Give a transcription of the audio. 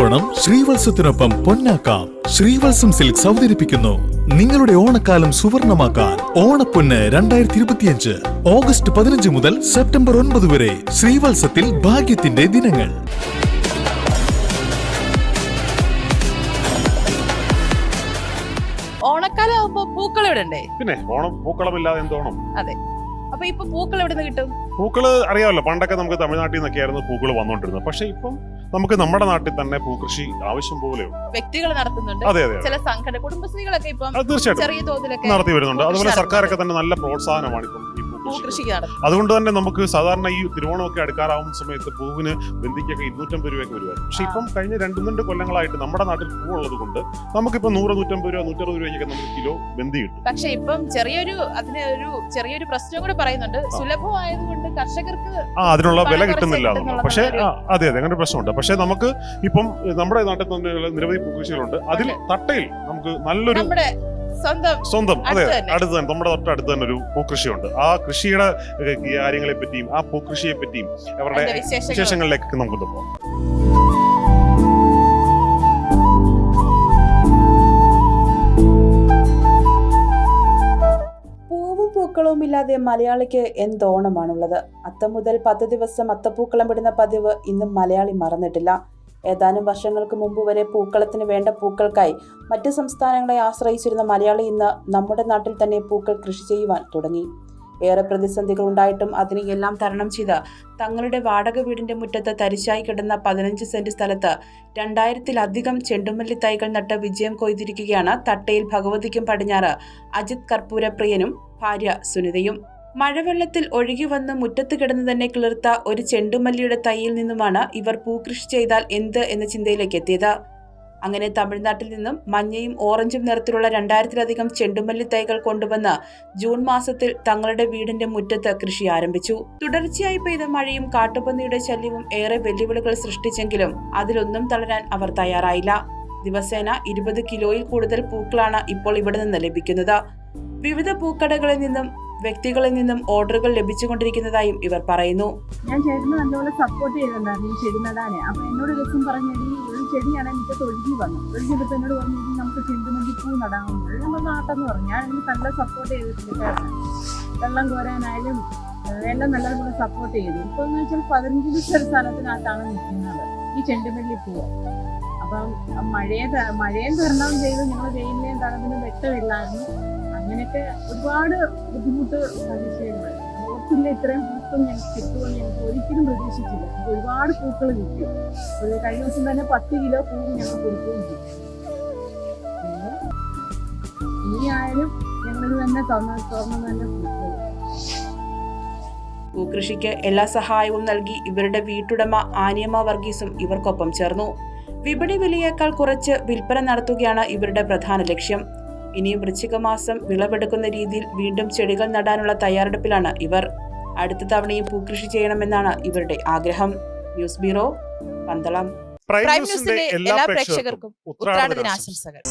ഓണം ശ്രീവത്സത്തിനൊപ്പം പൊന്നാക്കാം. ശ്രീവത്സം സിൽക്സ് അവതരിപ്പിക്കുന്നു. നിങ്ങളുടെ ഓണക്കാലം സുവർണമാക്കാൻ ഓണപ്പൊന്ന് രണ്ടായിരത്തി ഇരുപത്തിയഞ്ച് ഓഗസ്റ്റ് പതിനഞ്ച് മുതൽ സെപ്റ്റംബർ ഒൻപത് വരെ ശ്രീവത്സത്തിൽ ഭാഗ്യത്തിന്റെ ദിനങ്ങൾ. ഓണക്കാലം ആവുമ്പോ പൂക്കളം ഇടണ്ടേ? പിന്നെ ഓണം പൂക്കളമില്ലാതെ എന്തോണം അപ്പൊ ഇപ്പൊ പൂക്കൾ എവിടെ നിന്ന് കിട്ടും? പൂക്കൾ അറിയാമല്ലോ പണ്ടൊക്കെ നമുക്ക് തമിഴ്നാട്ടിൽ നിന്നൊക്കെ ആയിരുന്നു പൂക്കൾ വന്നുകൊണ്ടിരുന്നത് പക്ഷെ ഇപ്പം നമുക്ക് നമ്മുടെ നാട്ടിൽ തന്നെ പൂക്കൃഷി ആവശ്യം പോലെ വ്യക്തികൾ നടത്തുന്നുണ്ട്. അതെ അതെ അതെ. ചില സംഘടന കുടുംബശ്രീകളൊക്കെ ഇപ്പം തീർച്ചയായിട്ടും ചെറിയ തോതിലൊക്കെ നടത്തി വരുന്നുണ്ട്. അതുപോലെ സർക്കാരൊക്കെ തന്നെ നല്ല പ്രോത്സാഹനമാണ് ഇപ്പം അതുകൊണ്ട് തന്നെ നമുക്ക് സാധാരണ ഈ തിരുവോണമൊക്കെ അടുക്കാറാവുന്ന സമയത്ത് പൂവിന് ബന്ധിക്കൊക്കെ ഇരുന്നൂറ്റമ്പത് രൂപയൊക്കെ വരുമായിരുന്നു പക്ഷെ ഇപ്പം കഴിഞ്ഞ രണ്ട് മൂന്ന് കൊല്ലങ്ങളായിട്ട് നമ്മുടെ നാട്ടിൽ പൂവുള്ളത് കൊണ്ട് നമുക്കിപ്പോ നൂറ് നൂറ്റമ്പത് രൂപ നൂറ്ററുപത് രൂപയ്ക്കൊക്കെ നമുക്ക് കിലോ ബന്ധി കിട്ടും. പക്ഷെ ഇപ്പം ചെറിയൊരു അതിന് ഒരു ചെറിയൊരു പ്രശ്നം കൂടെ പറയുന്നുണ്ട്. സുലഭമായതുകൊണ്ട് കർഷകർക്ക് ആ അതിനുള്ള വില കിട്ടുന്നില്ല പക്ഷെ അതെ അതെ അങ്ങനെ പ്രശ്നമുണ്ട്. പക്ഷെ നമുക്ക് ഇപ്പം നമ്മുടെ നാട്ടിൽ തന്നെ നിരവധി പൂക്കൃഷികളുണ്ട്. അതിൽ തട്ടയിൽ നമുക്ക് നല്ലൊരു സ്വന്തം സ്വന്തം അതെ അടുത്ത് തന്നെ. നമ്മുടെ തൊട്ട് തൊട്ടടുത്ത് തന്നെ ഒരു പൂക്കൃഷിയുണ്ട്. ആ കൃഷിയുടെ കാര്യങ്ങളെ പറ്റിയും ആ പൂക്കൃഷിയെ പറ്റിയും അവരുടെ വിശേഷങ്ങളിലേക്ക് നമുക്ക് പോകാം പൂവും പൂക്കളവും ഇല്ലാതെ മലയാളിക്ക് എന്തോണമാണുള്ളത്. അത്തം മുതൽ പത്ത് ദിവസം അത്തപ്പൂക്കളം ഇടുന്ന പതിവ് ഇന്നും മലയാളി മറന്നിട്ടില്ല. ഏതാനും വർഷങ്ങൾക്ക് മുമ്പ് വരെ പൂക്കളത്തിന് വേണ്ട പൂക്കൾക്കായി മറ്റ് സംസ്ഥാനങ്ങളെ ആശ്രയിച്ചിരുന്ന മലയാളി ഇന്ന് നമ്മുടെ നാട്ടിൽ തന്നെ പൂക്കൾ കൃഷി ചെയ്യുവാൻ തുടങ്ങി. ഏറെ പ്രതിസന്ധികൾ ഉണ്ടായിട്ടും അതിനെ എല്ലാം തരണം ചെയ്ത് തങ്ങളുടെ വാടക വീടിന്റെ മുറ്റത്ത് തരിശായി കിടന്ന പതിനഞ്ച് സെന്റ് സ്ഥലത്ത് രണ്ടായിരത്തിലധികം ചെണ്ടുമല്ലി തൈകൾ നട്ട് വിജയം കൊയ്തിരിക്കുകയാണ് തട്ടയിൽ ഭഗവതിക്കും പടിഞ്ഞാറ് അജിത് കർപ്പൂരപ്രിയനും ഭാര്യ സുനിതയും. മഴവെള്ളത്തിൽ ഒഴുകി വന്ന് മുറ്റത്ത് കിടന്ന് തന്നെ കിളിർത്ത ഒരു ചെണ്ടുമല്ലിയുടെ തൈയിൽ നിന്നുമാണ് ഇവർ പൂകൃഷി ചെയ്താൽ എന്ത് എന്ന ചിന്തയിലേക്ക് എത്തിയത്. അങ്ങനെ തമിഴ്നാട്ടിൽ നിന്നും മഞ്ഞയും ഓറഞ്ചും നിറത്തിലുള്ള രണ്ടായിരത്തിലധികം ചെണ്ടുമല്ലി തൈകൾ കൊണ്ടുവന്ന് ജൂൺ മാസത്തിൽ തങ്ങളുടെ വീടിന്റെ മുറ്റത്ത് കൃഷി ആരംഭിച്ചു. തുടർച്ചയായി പെയ്ത മഴയും കാട്ടുപന്നിയുടെ ശല്യവും ഏറെ വെല്ലുവിളികൾ സൃഷ്ടിച്ചെങ്കിലും അതിലൊന്നും തളരാൻ അവർ തയ്യാറായില്ല. ദിവസേന ഇരുപത് കിലോയിൽ കൂടുതൽ പൂക്കളാണ് ഇപ്പോൾ ഇവിടെ നിന്ന് ലഭിക്കുന്നത്. വിവിധ പൂക്കടകളിൽ നിന്നും വ്യക്തികളിൽ നിന്നും ഓർഡറുകൾ ലഭിച്ചുകൊണ്ടിരിക്കുന്നതായും ഇവർ പറയുന്നു. ഞാൻ ചേട്ടന് നല്ലപോലെ സപ്പോർട്ട് ചെയ്തിട്ടുണ്ടായിരുന്നു ചെടി നടാനെ. അപ്പൊ എന്നോട് ദിവസം പറഞ്ഞു "എടീ, ഒരു ചെടിയാണ് എനിക്ക് തൊഴുകി വന്നു. ഒരു വന്നപ്പോൾ എന്നോട് പറഞ്ഞു നമുക്ക് ചെണ്ടുമല്ലി പൂ നടാമെന്ന് നമ്മൾ നാട്ടെന്ന് പറഞ്ഞു. ഞാൻ എനിക്ക് നല്ല സപ്പോർട്ട് ചെയ്തിട്ടുണ്ട് വെള്ളം കോരാനായാലും എല്ലാം നല്ലതുപോലെ സപ്പോർട്ട് ചെയ്തു. ഇപ്പൊ എന്ന് വെച്ചാൽ പതിനഞ്ച് ഒരു സ്ഥലത്തിനകത്താണ് നിൽക്കുന്നത് ഈ ചെണ്ടുമല്ലി പൂ അപ്പം മഴയെ മഴയും തരണം ചെയ്ത്. ഞങ്ങൾ വെയിലിനെയും തണുപ്പിനും വെട്ടമില്ലായിരുന്നു. അങ്ങനെയൊക്കെ ഒരുപാട് ബുദ്ധിമുട്ട് സഹിച്ചിട്ടുണ്ട്. ഓർത്തില്ല ഇത്രയും പൂക്കൾ ഞങ്ങൾക്ക് കിട്ടുമെന്ന് ഞങ്ങൾക്ക് ഒരിക്കലും പ്രതീക്ഷിച്ചില്ല. ഒരുപാട് പൂക്കൾ കിട്ടി. ഒരു കഴിഞ്ഞ ദിവസം തന്നെ പത്ത് കിലോ പൂ ഞങ്ങൾ കൊടുക്കുകയും ചെയ്തു. പിന്നെ ഇനിയായാലും ഞങ്ങളിത് തന്നെ തുറന്ന് തുറന്നു തന്നെ പൂക്കൾ. എല്ലാ സഹായവും നൽകി ഇവരുടെ വീട്ടുടമ ആനിയമ്മ വർഗീസും ഇവർക്കൊപ്പം ചേർന്നു. വിപണി വിലയേക്കാൾ കുറച്ച് വിൽപ്പന നടത്തുകയാണ് ഇവരുടെ പ്രധാന ലക്ഷ്യം. ഇനിയും വൃശ്ചിക മാസം വിളവെടുക്കുന്ന രീതിയിൽ വീണ്ടും ചെടികൾ നടാനുള്ള തയ്യാറെടുപ്പിലാണ് ഇവർ. അടുത്ത തവണയും പൂക്കൃഷി ചെയ്യണമെന്നാണ് ഇവരുടെ ആഗ്രഹം. News bureau Pandalam. പ്രൈം ന്യൂസിന്റെ എല്ലാ പ്രേക്ഷകർക്കും ഉത്രാട ദിനാശംസകൾ